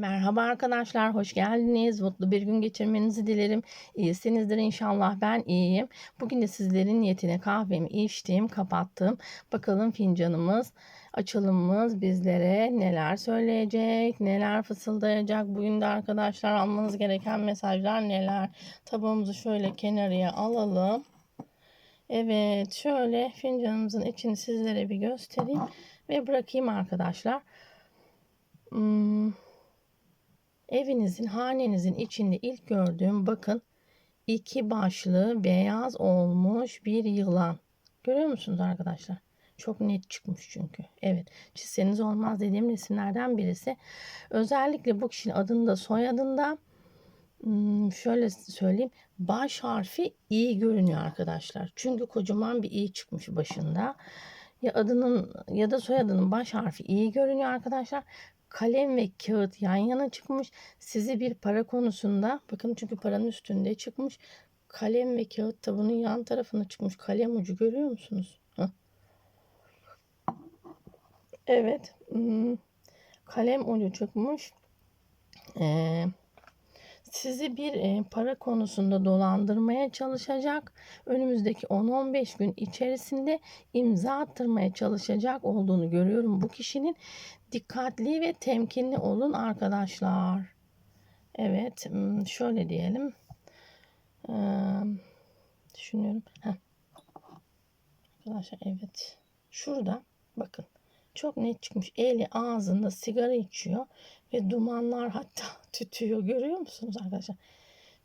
Merhaba arkadaşlar, hoş geldiniz. Mutlu bir gün geçirmenizi dilerim. İyisinizdir inşallah. Ben iyiyim. Bugün de sizlerin niyetine kahvemi içtim, kapattım. Bakalım fincanımız, açılımımız bizlere neler söyleyecek, neler fısıldayacak. Bugün de arkadaşlar almanız gereken mesajlar neler. Tabağımızı şöyle kenarıya alalım. Evet, şöyle fincanımızın içini sizlere bir göstereyim ve bırakayım arkadaşlar. Hmm. Evinizin, hanenizin içinde ilk gördüğüm bakın iki başlı beyaz olmuş bir yılan. Görüyor musunuz arkadaşlar? Çok net çıkmış çünkü. Evet çizseniz olmaz dediğim resimlerden birisi. Özellikle bu kişinin adında soyadında hmm, şöyle söyleyeyim baş harfi iyi görünüyor arkadaşlar. Çünkü kocaman bir iyi çıkmış başında. Ya adının ya da soyadının baş harfi iyi görünüyor arkadaşlar kalem ve kağıt yan yana çıkmış. Sizi bir para konusunda bakın çünkü paranın üstünde çıkmış. Kalem ve kağıt da bunun yan tarafına çıkmış. Kalem ucu görüyor musunuz? Evet. Hmm. Kalem ucu çıkmış. Ee, sizi bir e, para konusunda dolandırmaya çalışacak. Önümüzdeki 10-15 gün içerisinde imza attırmaya çalışacak olduğunu görüyorum bu kişinin. Dikkatli ve temkinli olun arkadaşlar. Evet, hmm, şöyle diyelim. Ee, düşünüyorum. Heh. Arkadaşlar evet. Şurada bakın. Çok net çıkmış. Eli ağzında sigara içiyor ve dumanlar hatta tütüyor. Görüyor musunuz arkadaşlar?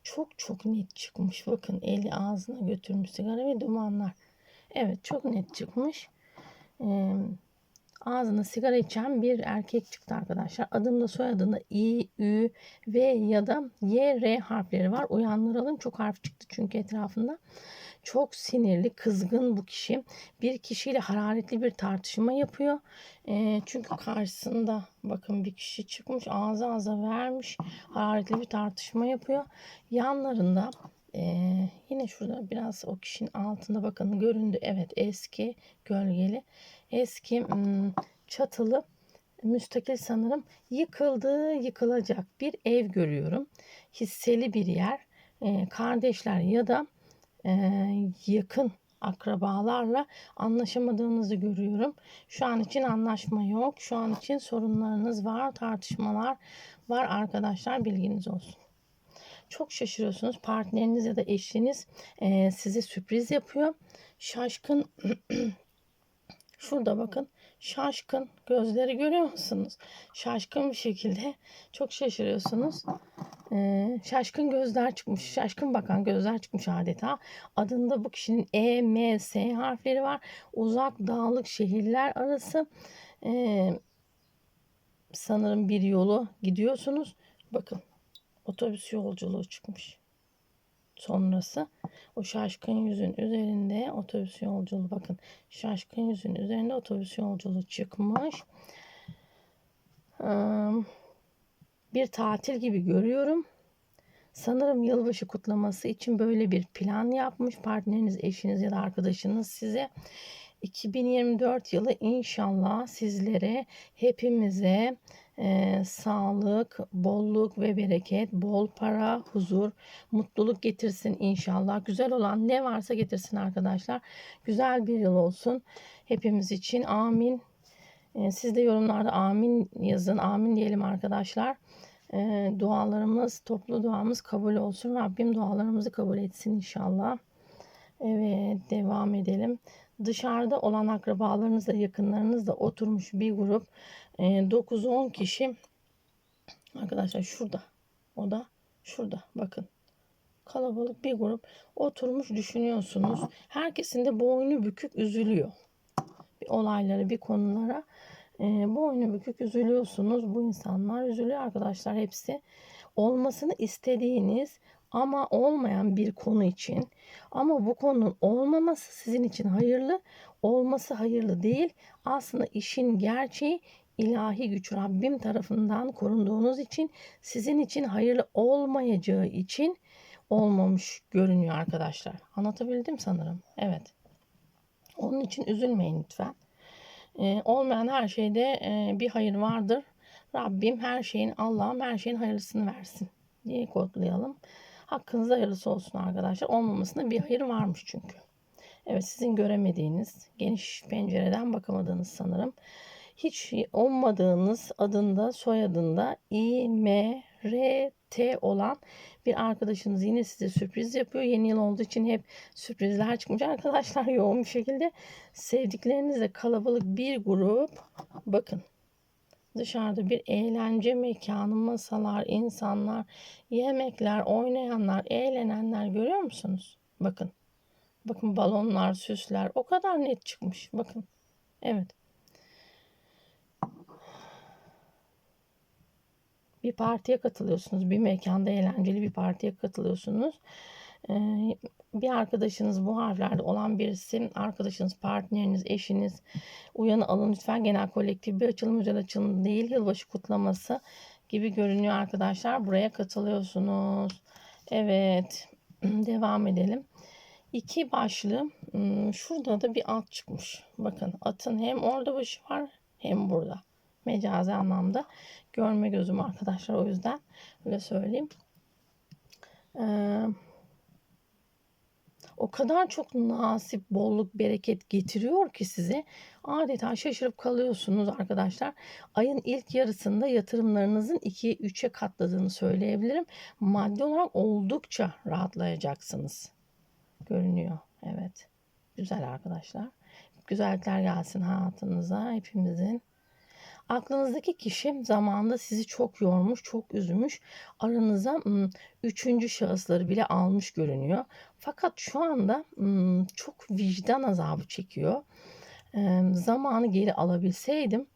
Çok çok net çıkmış. Bakın eli ağzına götürmüş sigara ve dumanlar. Evet çok net çıkmış. Ee, ağzına sigara içen bir erkek çıktı arkadaşlar. Adında soyadında İ, Ü, V ya da Y, R harfleri var. Uyandıralım. Çok harf çıktı çünkü etrafında. Çok sinirli, kızgın bu kişi. Bir kişiyle hararetli bir tartışma yapıyor. E, çünkü karşısında bakın bir kişi çıkmış ağza ağza vermiş. Hararetli bir tartışma yapıyor. Yanlarında ee, yine şurada biraz o kişinin altında bakın göründü. Evet eski gölgeli eski çatılı müstakil sanırım yıkıldı yıkılacak bir ev görüyorum. Hisseli bir yer. Ee, kardeşler ya da yakın akrabalarla anlaşamadığınızı görüyorum. Şu an için anlaşma yok. Şu an için sorunlarınız var, tartışmalar var arkadaşlar bilginiz olsun. Çok şaşırıyorsunuz. Partneriniz ya da eşiniz e, size sürpriz yapıyor. Şaşkın Şurada bakın şaşkın gözleri görüyor musunuz? Şaşkın bir şekilde çok şaşırıyorsunuz. Ee, şaşkın gözler çıkmış. Şaşkın bakan gözler çıkmış adeta. Adında bu kişinin E, M, S harfleri var. Uzak dağlık şehirler arası. Ee, sanırım bir yolu gidiyorsunuz. Bakın otobüs yolculuğu çıkmış sonrası o şaşkın yüzün üzerinde otobüs yolculuğu bakın şaşkın yüzün üzerinde otobüs yolculuğu çıkmış. Bir tatil gibi görüyorum. Sanırım yılbaşı kutlaması için böyle bir plan yapmış partneriniz, eşiniz ya da arkadaşınız size. 2024 yılı inşallah sizlere hepimize e, sağlık, bolluk ve bereket, bol para, huzur, mutluluk getirsin inşallah. Güzel olan ne varsa getirsin arkadaşlar. Güzel bir yıl olsun hepimiz için. Amin. E, siz de yorumlarda amin yazın. Amin diyelim arkadaşlar. E, dualarımız, toplu duamız kabul olsun. Rabbim dualarımızı kabul etsin inşallah. Evet devam edelim. Dışarıda olan akrabalarınızla yakınlarınızla oturmuş bir grup 9-10 kişi arkadaşlar şurada o da şurada bakın kalabalık bir grup oturmuş düşünüyorsunuz. Herkesin de boynu bükük üzülüyor. Bir olaylara bir konulara e, boynu bükük üzülüyorsunuz. Bu insanlar üzülüyor arkadaşlar hepsi. Olmasını istediğiniz ama olmayan bir konu için ama bu konunun olmaması sizin için hayırlı, olması hayırlı değil. Aslında işin gerçeği ilahi güç Rabbim tarafından korunduğunuz için sizin için hayırlı olmayacağı için olmamış görünüyor arkadaşlar. Anlatabildim sanırım. Evet. Onun için üzülmeyin lütfen. Ee, olmayan her şeyde e, bir hayır vardır. Rabbim her şeyin Allah'ım her şeyin hayırlısını versin diye kodlayalım. Hakkınızda hayırlısı olsun arkadaşlar. Olmamasında bir hayır varmış çünkü. Evet sizin göremediğiniz, geniş pencereden bakamadığınız sanırım. Hiç olmadığınız adında, soyadında İ, M, R, T olan bir arkadaşınız yine size sürpriz yapıyor. Yeni yıl olduğu için hep sürprizler çıkmış arkadaşlar yoğun bir şekilde. Sevdiklerinizle kalabalık bir grup bakın dışarıda bir eğlence mekanı, masalar, insanlar, yemekler, oynayanlar, eğlenenler görüyor musunuz? Bakın. Bakın balonlar, süsler o kadar net çıkmış. Bakın. Evet. Bir partiye katılıyorsunuz. Bir mekanda eğlenceli bir partiye katılıyorsunuz. Bir arkadaşınız bu harflerde olan birisi, arkadaşınız, partneriniz, eşiniz uyanı alın lütfen genel kolektif bir açılım özel açılım değil yılbaşı kutlaması gibi görünüyor arkadaşlar. Buraya katılıyorsunuz. Evet devam edelim. İki başlı hmm, şurada da bir at çıkmış. Bakın atın hem orada başı var hem burada. Mecazi anlamda görme gözüm arkadaşlar o yüzden öyle söyleyeyim. Ee, o kadar çok nasip, bolluk, bereket getiriyor ki size adeta şaşırıp kalıyorsunuz arkadaşlar. Ayın ilk yarısında yatırımlarınızın 2'ye 3'e katladığını söyleyebilirim. Maddi olarak oldukça rahatlayacaksınız. Görünüyor. Evet. Güzel arkadaşlar. Güzellikler gelsin hayatınıza hepimizin. Aklınızdaki kişi zamanında sizi çok yormuş, çok üzmüş. Aranıza üçüncü şahısları bile almış görünüyor. Fakat şu anda çok vicdan azabı çekiyor. Zamanı geri alabilseydim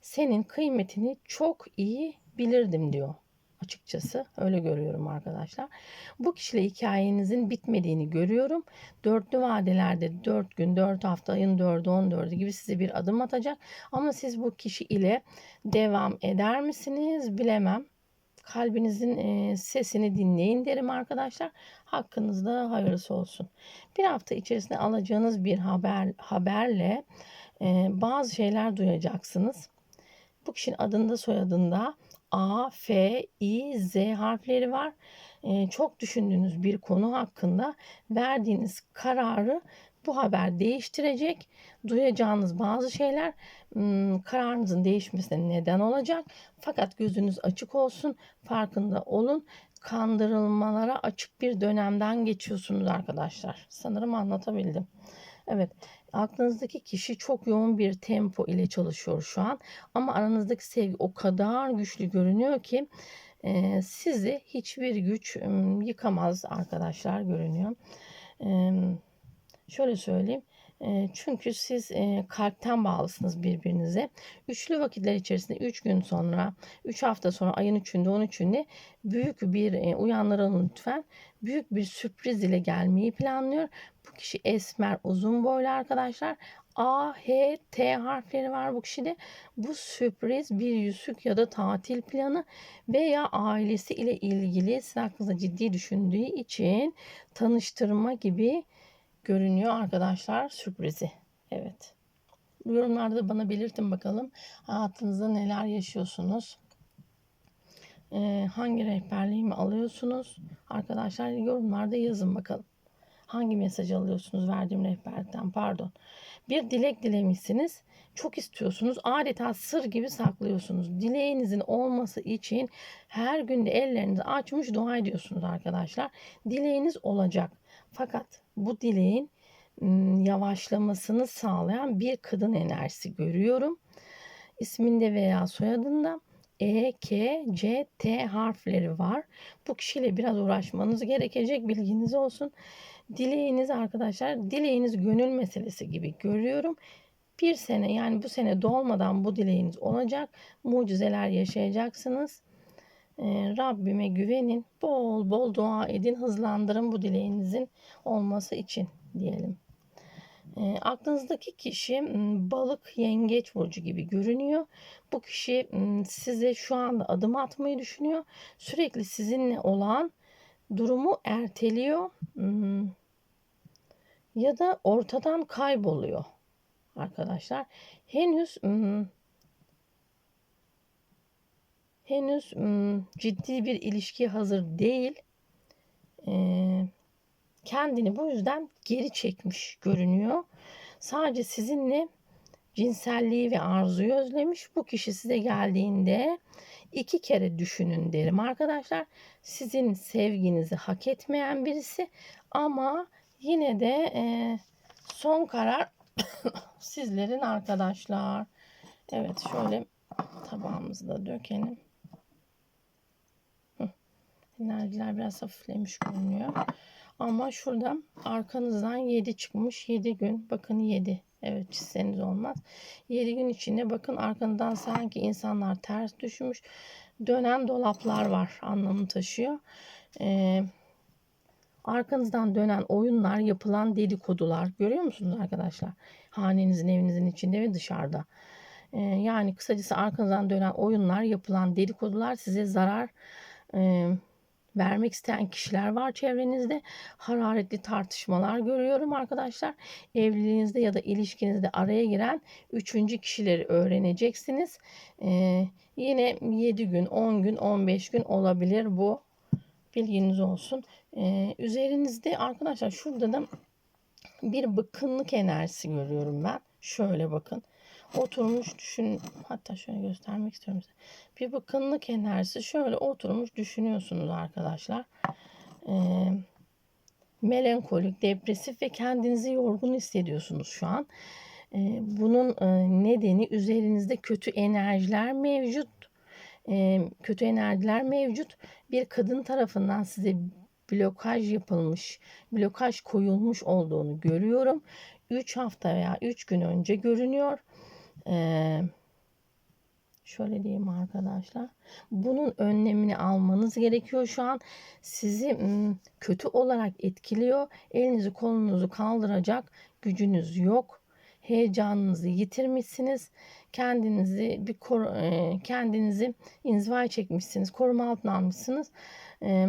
senin kıymetini çok iyi bilirdim diyor açıkçası. Öyle görüyorum arkadaşlar. Bu kişiyle hikayenizin bitmediğini görüyorum. Dörtlü vadelerde 4 gün, 4 hafta, ayın 4'ü, 14'ü gibi size bir adım atacak. Ama siz bu kişi ile devam eder misiniz bilemem. Kalbinizin e, sesini dinleyin derim arkadaşlar. Hakkınızda hayırlısı olsun. Bir hafta içerisinde alacağınız bir haber haberle e, bazı şeyler duyacaksınız. Bu kişinin adında soyadında A, F, I, Z harfleri var. Ee, çok düşündüğünüz bir konu hakkında verdiğiniz kararı bu haber değiştirecek. Duyacağınız bazı şeyler hmm, kararınızın değişmesine neden olacak. Fakat gözünüz açık olsun, farkında olun. Kandırılmalara açık bir dönemden geçiyorsunuz arkadaşlar. Sanırım anlatabildim. Evet. Aklınızdaki kişi çok yoğun bir tempo ile çalışıyor şu an. Ama aranızdaki sevgi o kadar güçlü görünüyor ki e, sizi hiçbir güç yıkamaz arkadaşlar görünüyor. Şöyle söyleyeyim. Çünkü siz kalpten bağlısınız birbirinize. Üçlü vakitler içerisinde 3 gün sonra, 3 hafta sonra ayın 3'ünde 13'ünde büyük bir uyanlaralım lütfen. Büyük bir sürpriz ile gelmeyi planlıyor. Bu kişi esmer, uzun boylu arkadaşlar. A, H, T harfleri var bu kişide. Bu sürpriz bir yüzük ya da tatil planı veya ailesi ile ilgili siz aklınızda ciddi düşündüğü için tanıştırma gibi görünüyor arkadaşlar sürprizi. Evet. Yorumlarda bana belirtin bakalım hayatınızda neler yaşıyorsunuz. Ee, hangi rehberliği mi alıyorsunuz? Arkadaşlar yorumlarda yazın bakalım. Hangi mesaj alıyorsunuz verdiğim rehberlikten pardon. Bir dilek dilemişsiniz. Çok istiyorsunuz. Adeta sır gibi saklıyorsunuz. Dileğinizin olması için her günde ellerinizi açmış dua ediyorsunuz arkadaşlar. Dileğiniz olacak. Fakat bu dileğin yavaşlamasını sağlayan bir kadın enerjisi görüyorum. İsminde veya soyadında E, K, C, T harfleri var. Bu kişiyle biraz uğraşmanız gerekecek bilginiz olsun. Dileğiniz arkadaşlar, dileğiniz gönül meselesi gibi görüyorum. Bir sene yani bu sene dolmadan bu dileğiniz olacak. Mucizeler yaşayacaksınız. Ee, Rabbime güvenin. Bol bol dua edin. Hızlandırın bu dileğinizin olması için diyelim. E, aklınızdaki kişi balık yengeç burcu gibi görünüyor. Bu kişi size şu anda adım atmayı düşünüyor. Sürekli sizinle olan durumu erteliyor ya da ortadan kayboluyor arkadaşlar. Henüz henüz ciddi bir ilişkiye hazır değil. Kendini bu yüzden geri çekmiş görünüyor. Sadece sizinle cinselliği ve arzuyu özlemiş. Bu kişi size geldiğinde iki kere düşünün derim arkadaşlar. Sizin sevginizi hak etmeyen birisi ama yine de son karar sizlerin arkadaşlar. Evet şöyle tabağımızı da dökelim. Enerjiler biraz hafiflemiş görünüyor. Ama şurada arkanızdan 7 çıkmış. 7 gün. Bakın 7. Evet çizseniz olmaz. 7 gün içinde bakın arkanızdan sanki insanlar ters düşmüş. Dönen dolaplar var anlamı taşıyor. Ee, arkanızdan dönen oyunlar, yapılan dedikodular görüyor musunuz arkadaşlar? Hanenizin, evinizin içinde ve dışarıda. Ee, yani kısacası arkanızdan dönen oyunlar, yapılan dedikodular size zarar e, vermek isteyen kişiler var çevrenizde. Hararetli tartışmalar görüyorum arkadaşlar. Evliliğinizde ya da ilişkinizde araya giren üçüncü kişileri öğreneceksiniz. Ee, yine 7 gün, 10 gün, 15 gün olabilir bu. Bilginiz olsun. Ee, üzerinizde arkadaşlar şurada da bir bıkkınlık enerjisi görüyorum ben. Şöyle bakın. Oturmuş düşün hatta şöyle göstermek istiyorum size. Bir bıkkınlık enerjisi şöyle oturmuş düşünüyorsunuz arkadaşlar. Ee, melankolik, depresif ve kendinizi yorgun hissediyorsunuz şu an. Ee, bunun nedeni üzerinizde kötü enerjiler mevcut. Ee, kötü enerjiler mevcut. Bir kadın tarafından size blokaj yapılmış, blokaj koyulmuş olduğunu görüyorum. 3 hafta veya 3 gün önce görünüyor. Ee, şöyle diyeyim arkadaşlar. Bunun önlemini almanız gerekiyor şu an. Sizi kötü olarak etkiliyor. Elinizi kolunuzu kaldıracak gücünüz yok. Heyecanınızı yitirmişsiniz. Kendinizi bir kendinizi inzivaya çekmişsiniz. Koruma altına almışsınız. E,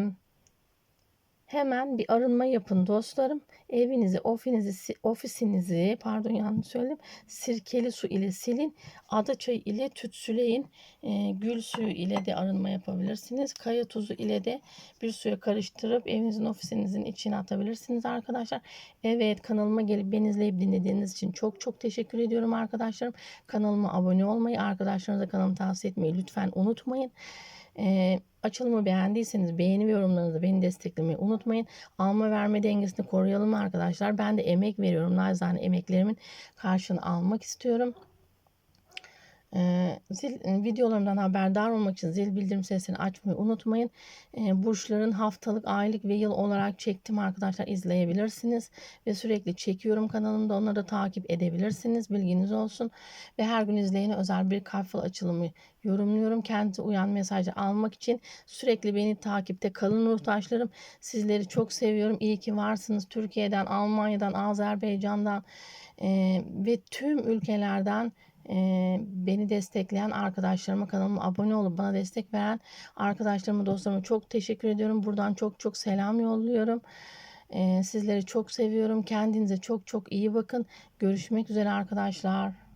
Hemen bir arınma yapın dostlarım. Evinizi, ofinizi, ofisinizi, pardon yanlış söyledim. Sirkeli su ile silin. Ada çayı ile tütsüleyin. E, gül suyu ile de arınma yapabilirsiniz. Kaya tuzu ile de bir suya karıştırıp evinizin, ofisinizin içine atabilirsiniz arkadaşlar. Evet kanalıma gelip beni izleyip dinlediğiniz için çok çok teşekkür ediyorum arkadaşlarım. Kanalıma abone olmayı, arkadaşlarınıza kanalımı tavsiye etmeyi lütfen unutmayın. E, açılımı beğendiyseniz beğeni ve yorumlarınızı beni desteklemeyi unutmayın. Alma verme dengesini koruyalım arkadaşlar. Ben de emek veriyorum. Nazane emeklerimin karşılığını almak istiyorum. Ee, zil, videolarımdan haberdar olmak için zil bildirim sesini açmayı unutmayın. Burçların haftalık, aylık ve yıl olarak çektim arkadaşlar izleyebilirsiniz. Ve sürekli çekiyorum kanalımda onları da takip edebilirsiniz. Bilginiz olsun. Ve her gün izleyene özel bir kalp fal açılımı yorumluyorum. Kendinize uyan mesajı almak için sürekli beni takipte kalın ruhtaşlarım. Sizleri çok seviyorum. İyi ki varsınız. Türkiye'den, Almanya'dan, Azerbaycan'dan ve tüm ülkelerden beni destekleyen arkadaşlarıma kanalıma abone olup bana destek veren arkadaşlarıma dostlarıma çok teşekkür ediyorum. Buradan çok çok selam yolluyorum. Sizleri çok seviyorum. Kendinize çok çok iyi bakın. Görüşmek üzere arkadaşlar.